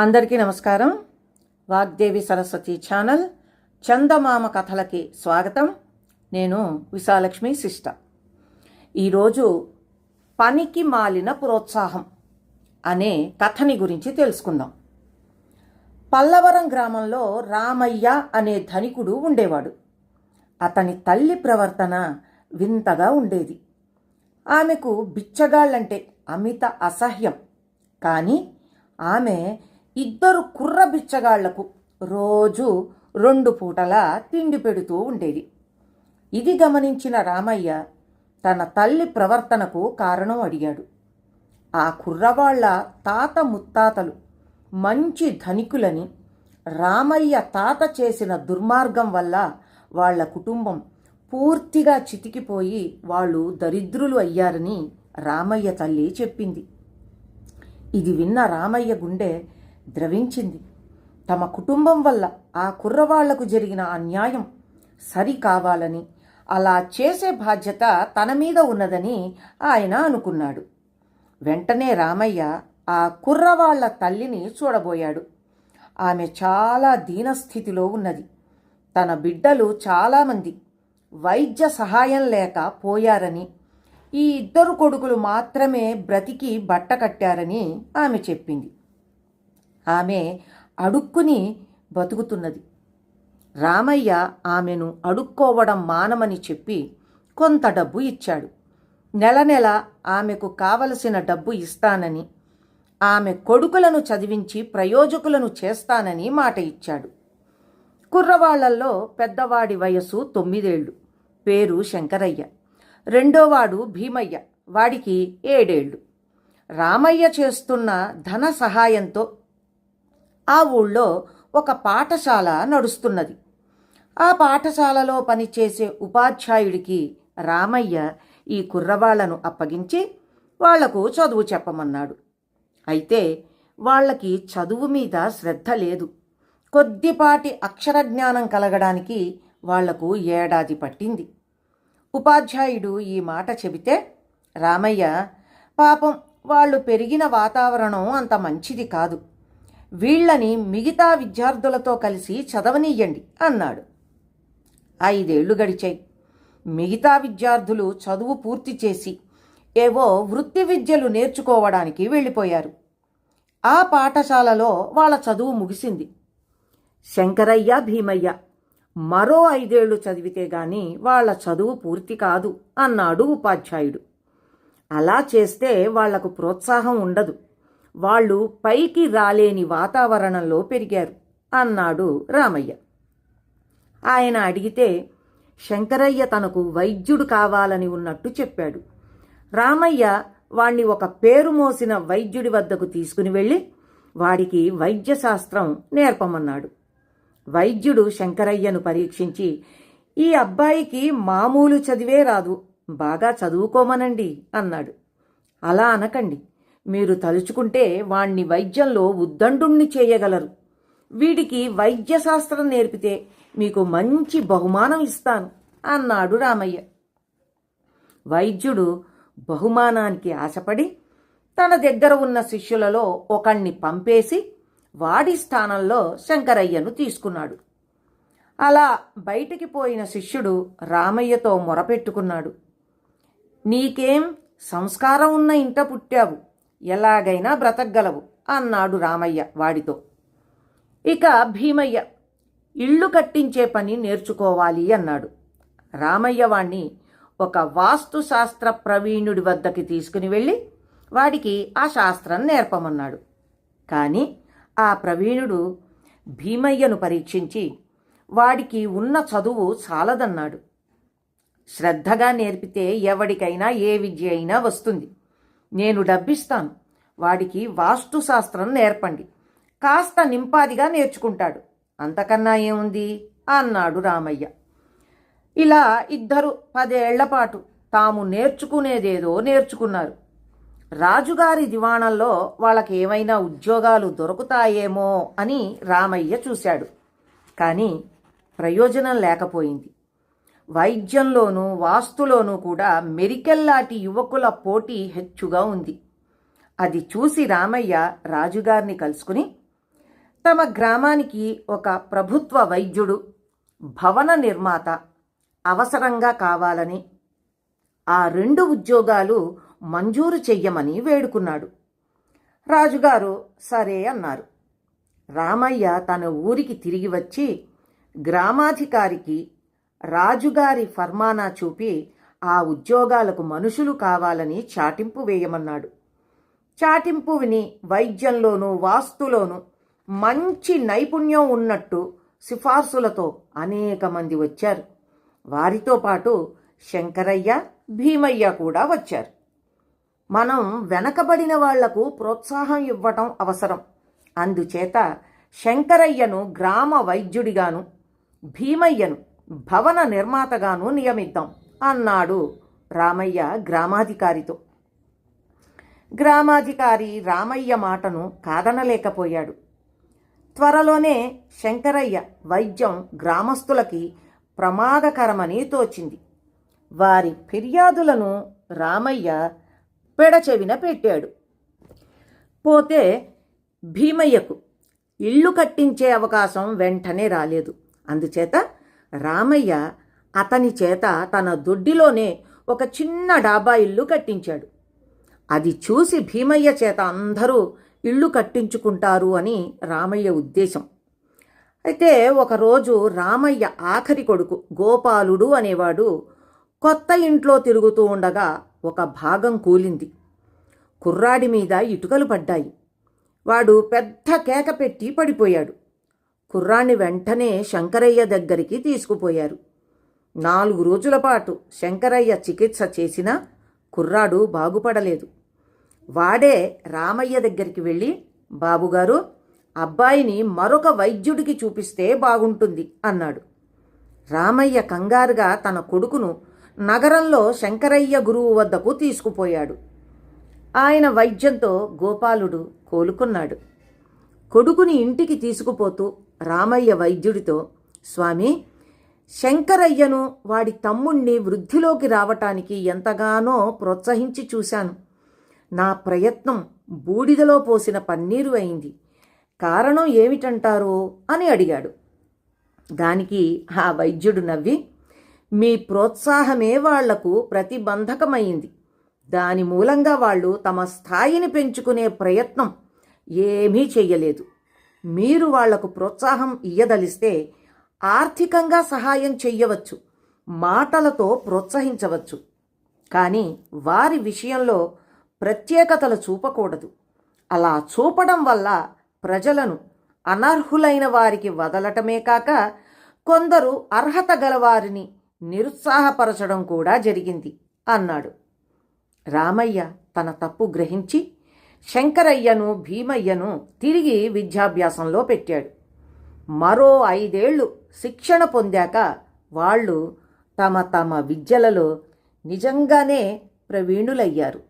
అందరికీ నమస్కారం. వాగ్దేవి సరస్వతి ఛానల్ చందమామ కథలకి స్వాగతం. నేను విశాలక్ష్మి శిష్ట. ఈరోజు పనికి మాలిన ప్రోత్సాహం అనే కథని గురించి తెలుసుకుందాం. పల్లవరం గ్రామంలో రామయ్య అనే ధనికుడు ఉండేవాడు. అతని తల్లి ప్రవర్తన వింతగా ఉండేది. ఆమెకు బిచ్చగాళ్ళంటే అమిత అసహ్యం. కానీ ఆమె ఇద్దరు కుర్ర బిచ్చగాళ్ళకు రోజు రెండు పూటల తిండి పెడుతూ ఉండేది. ఇది గమనించిన రామయ్య తన తల్లి ప్రవర్తనకు కారణం అడిగాడు. ఆ కుర్రవాళ్ళ తాత ముత్తాతలు మంచి ధనికులని రామయ్య తాత చేసిన దుర్మార్గం వల్ల వాళ్ళ కుటుంబం పూర్తిగా చితికిపోయి వాళ్ళు దరిద్రులు అయ్యారని రామయ్య తల్లి చెప్పింది. ఇది విన్న రామయ్య గుండె ద్రవించింది. తమ కుటుంబం వల్ల ఆ కుర్రవాళ్ళకు జరిగిన అన్యాయం సరి కావాలని అలా చేసే బాధ్యత తన మీద ఉన్నదని ఆయన అనుకున్నాడు. వెంటనే రామయ్య ఆ కుర్రవాళ్ళ తల్లిని చూడబోయాడు. ఆమె చాలా దీనస్థితిలో ఉన్నది. తన బిడ్డలు చాలామంది వైద్య సహాయం లేక పోయారని ఈ ఇద్దరు కొడుకులు మాత్రమే బ్రతికి బట్ట కట్టారని ఆమె చెప్పింది. ఆమె అడుక్కుని బతుకుతున్నది. రామయ్య ఆమెను అడుక్కోవడం మానమని చెప్పి కొంత డబ్బు ఇచ్చాడు. నెల నెల ఆమెకు కావలసిన డబ్బు ఇస్తానని ఆమె కొడుకులను చదివించి ప్రయోజకులను చేస్తానని మాట ఇచ్చాడు. కుర్రవాళ్ళల్లో పెద్దవాడి వయసు తొమ్మిదేళ్ళు. పేరు శంకరయ్య. రెండోవాడు భీమయ్య. వాడికి ఏడేళ్ళు. రామయ్య చేస్తున్న ధన సహాయంతో ఆ ఊళ్ళో ఒక పాఠశాల నడుస్తున్నది. ఆ పాఠశాలలో పనిచేసే ఉపాధ్యాయుడికి రామయ్య ఈ కుర్రవాళ్ళను అప్పగించి వాళ్ళకు చదువు చెప్పమన్నాడు. అయితే వాళ్ళకి చదువు మీద శ్రద్ధ లేదు. కొద్దిపాటి అక్షర జ్ఞానం కలగడానికి వాళ్ళకు ఏడాది పట్టింది. ఉపాధ్యాయుడు ఈ మాట చెబితే రామయ్య పాపం వాళ్ళు పెరిగిన వాతావరణం అంత మంచిది కాదు. వీళ్ళని మిగతా విద్యార్థులతో కలిసి చదవనీయండి అన్నాడు. ఐదేళ్ళు గడిచాయి. మిగతా విద్యార్థులు చదువు పూర్తి చేసి ఏవో వృత్తి విద్యలు నేర్చుకోవడానికి వెళ్ళిపోయారు. ఆ పాఠశాలలో వాళ్ళ చదువు ముగిసింది. శంకరయ్య భీమయ్య మరో ఐదేళ్ళు చదివితే గాని వాళ్ళ చదువు పూర్తి కాదు అన్నాడు ఉపాధ్యాయుడు. అలా చేస్తే వాళ్ళకు ప్రోత్సాహం ఉండదు. వాళ్ళు పైకి రాలేని వాతావరణంలో పెరిగారు అన్నాడు రామయ్య. ఆయన అడిగితే శంకరయ్య తనకు వైద్యుడు కావాలని ఉన్నట్టు చెప్పాడు. రామయ్య వాణ్ణి ఒక పేరు మోసిన వైద్యుడి వద్దకు తీసుకుని వెళ్ళి వాడికి వైద్యశాస్త్రం నేర్పమన్నాడు. వైద్యుడు శంకరయ్యను పరీక్షించి ఈ అబ్బాయికి మామూలు చదివే రాదు బాగా చదువుకోమనండి అన్నాడు. అలా అనకండి మీరు తలుచుకుంటే వాణ్ణి వైద్యంలో ఉద్దండుణ్ణి చేయగలరు. వీడికి వైద్యశాస్త్రం నేర్పితే మీకు మంచి బహుమానం ఇస్తాను అన్నాడు రామయ్య. వైద్యుడు బహుమానానికి ఆశపడి తన దగ్గర ఉన్న శిష్యులలో ఒకణ్ణి పంపేసి వాడి స్థానంలో శంకరయ్యను తీసుకున్నాడు. అలా బయటికి పోయిన శిష్యుడు రామయ్యతో మొరపెట్టుకున్నాడు. నీకేం సంస్కారం ఉన్న ఇంట పుట్టావు? ఎలాగైనా బ్రతకగలవు అన్నాడు రామయ్య వాడితో. ఇక భీమయ్య ఇళ్ళు కట్టించే పని నేర్చుకోవాలి అన్నాడు. రామయ్య వాణ్ణి ఒక వాస్తుశాస్త్ర ప్రవీణుడి వద్దకి తీసుకుని వెళ్ళి వాడికి ఆ శాస్త్రం నేర్పమన్నాడు. కానీ ఆ ప్రవీణుడు భీమయ్యను పరీక్షించి వాడికి ఉన్న చదువు చాలదన్నాడు. శ్రద్ధగా నేర్పితే ఎవడికైనా ఏ విద్య అయినా వస్తుంది. నేను డబ్బిస్తాను. వాడికి వాస్తుశాస్త్రం నేర్పండి. కాస్త నింపాదిగా నేర్చుకుంటాడు. అంతకన్నా ఏముంది? అన్నాడు రామయ్య. ఇలా ఇద్దరు పదేళ్ళపాటు తాము నేర్చుకునేదేదో నేర్చుకున్నారు. రాజుగారి దివాణంలో వాళ్ళకి ఏమైనా ఉద్యోగాలు దొరుకుతాయేమో అని రామయ్య చూశాడు. కానీ ప్రయోజనం లేకపోయింది. వైద్యంలోనూ వాస్తులోనూ కూడా మెరికెల్లాటి యువకుల పోటీ హెచ్చుగా ఉంది. అది చూసి రామయ్య రాజుగారిని కలుసుకుని తమ గ్రామానికి ఒక ప్రభుత్వ వైద్యుడు భవన నిర్మాత అవసరంగా కావాలని ఆ రెండు ఉద్యోగాలు మంజూరు చెయ్యమని వేడుకున్నాడు. రాజుగారు సరే అన్నారు. రామయ్య తన ఊరికి తిరిగి వచ్చి గ్రామాధికారికి రాజుగారి ఫర్మానా చూపి ఆ ఉద్యోగాలకు మనుషులు కావాలని చాటింపు వేయమన్నాడు. చాటింపు విని వైద్యంలోనూ వాస్తులోనూ మంచి నైపుణ్యం ఉన్నట్టు సిఫార్సులతో అనేక మంది వచ్చారు. వారితో పాటు శంకరయ్య భీమయ్య కూడా వచ్చారు. మనం వెనకబడిన వాళ్ళకు ప్రోత్సాహం ఇవ్వటం అవసరం. అందుచేత శంకరయ్యను గ్రామ వైద్యుడిగాను భీమయ్యను భవన నిర్మాతగాను నియమిద్దాం అన్నాడు రామయ్య గ్రామాధికారితో. గ్రామాధికారి రామయ్య మాటను కాదనలేకపోయాడు. త్వరలోనే శంకరయ్య వైద్యం గ్రామస్తులకి ప్రమాదకరమని తోచింది. వారి ఫిర్యాదులను రామయ్య పెడచెవిన పెట్టాడు. పోతే భీమయ్యకు ఇల్లు కట్టించే అవకాశం వెంటనే రాలేదు. అందుచేత రామయ్య అతని చేత తన దొడ్డిలోనే ఒక చిన్న డాబా ఇల్లు కట్టించాడు. అది చూసి భీమయ్య చేత అందరూ ఇల్లు కట్టించుకుంటారు అని రామయ్య ఉద్దేశం. అయితే ఒకరోజు రామయ్య ఆఖరి కొడుకు గోపాలుడు అనేవాడు కొత్త ఇంట్లో తిరుగుతూ ఉండగా ఒక భాగం కూలింది. కుర్రాడి మీద ఇటుకలు పడ్డాయి. వాడు పెద్ద కేక పెట్టి పడిపోయాడు. కుర్రాన్ని వెంటనే శంకరయ్య దగ్గరికి తీసుకుపోయారు. నాలుగు రోజుల పాటు శంకరయ్య చికిత్స చేసినా కుర్రాడు బాగుపడలేదు. వాడే రామయ్య దగ్గరికి వెళ్ళి బాబుగారు అబ్బాయిని మరొక వైద్యుడికి చూపిస్తే బాగుంటుంది అన్నాడు. రామయ్య కంగారుగా తన కొడుకును నగరంలో శంకరయ్య గురువు వద్దకు తీసుకుపోయాడు. ఆయన వైద్యంతో గోపాలుడు కోలుకున్నాడు. కొడుకుని ఇంటికి తీసుకుపోతూ రామయ్య వైద్యుడితో స్వామి శంకరయ్యను వాడి తమ్ముణ్ణి వృద్ధిలోకి రావటానికి ఎంతగానో ప్రోత్సహించి చూశాను. నా ప్రయత్నం బూడిదలో పోసిన పన్నీరు అయింది. కారణం ఏమిటంటారు అని అడిగాడు. దానికి ఆ వైద్యుడు నవ్వి మీ ప్రోత్సాహమే వాళ్ళకు ప్రతిబంధకమైంది. దాని మూలంగా వాళ్ళు తమ స్థాయిని పెంచుకునే ప్రయత్నం ఏమీ చెయ్యలేదు. మీరు వాళ్ళకు ప్రోత్సాహం ఇయ్యదలిస్తే ఆర్థికంగా సహాయం చెయ్యవచ్చు మాటలతో ప్రోత్సహించవచ్చు. కానీ వారి విషయంలో ప్రత్యేకతలు చూపకూడదు. అలా చూపడం వల్ల ప్రజలను అనర్హులైన వారికి వదలటమే కాక కొందరు అర్హత గలవారిని నిరుత్సాహపరచడం కూడా జరిగింది అన్నాడు. రామయ్య తన తప్పు గ్రహించి శంకరయ్యను భీమయ్యను తిరిగి విద్యాభ్యాసంలో పెట్టాడు. మరో ఐదేళ్ళు శిక్షణ పొందాక వాళ్ళు తమ తమ విద్యలలో నిజంగానే ప్రవీణులయ్యారు.